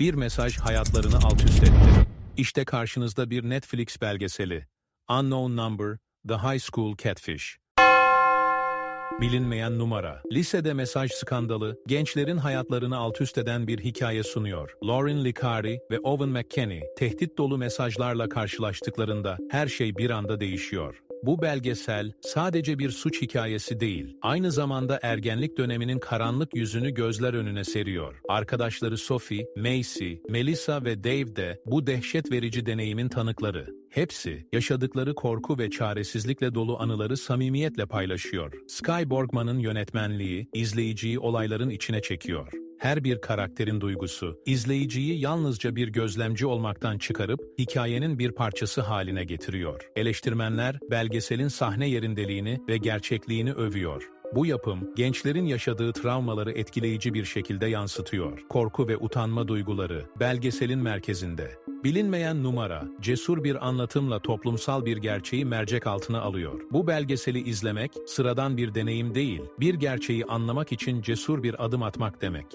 Bir mesaj hayatlarını alt üst etti. İşte karşınızda bir Netflix belgeseli. Unknown Number, The High School Catfish. Bilinmeyen numara. Lisede mesaj skandalı, gençlerin hayatlarını alt üst eden bir hikaye sunuyor. Lauren Licari ve Owen McKenney, tehdit dolu mesajlarla karşılaştıklarında her şey bir anda değişiyor. Bu belgesel sadece bir suç hikayesi değil, aynı zamanda ergenlik döneminin karanlık yüzünü gözler önüne seriyor. Arkadaşları Sophie, Macy, Melissa ve Dave de bu dehşet verici deneyimin tanıkları. Hepsi, yaşadıkları korku ve çaresizlikle dolu anıları samimiyetle paylaşıyor. Sky Borgman'ın yönetmenliği, izleyiciyi olayların içine çekiyor. Her bir karakterin duygusu, izleyiciyi yalnızca bir gözlemci olmaktan çıkarıp hikayenin bir parçası haline getiriyor. Eleştirmenler, belgeselin sahne yerindeliğini ve gerçekliğini övüyor. Bu yapım, gençlerin yaşadığı travmaları etkileyici bir şekilde yansıtıyor. Korku ve utanma duyguları, belgeselin merkezinde. Bilinmeyen numara, cesur bir anlatımla toplumsal bir gerçeği mercek altına alıyor. Bu belgeseli izlemek, sıradan bir deneyim değil, bir gerçeği anlamak için cesur bir adım atmak demek.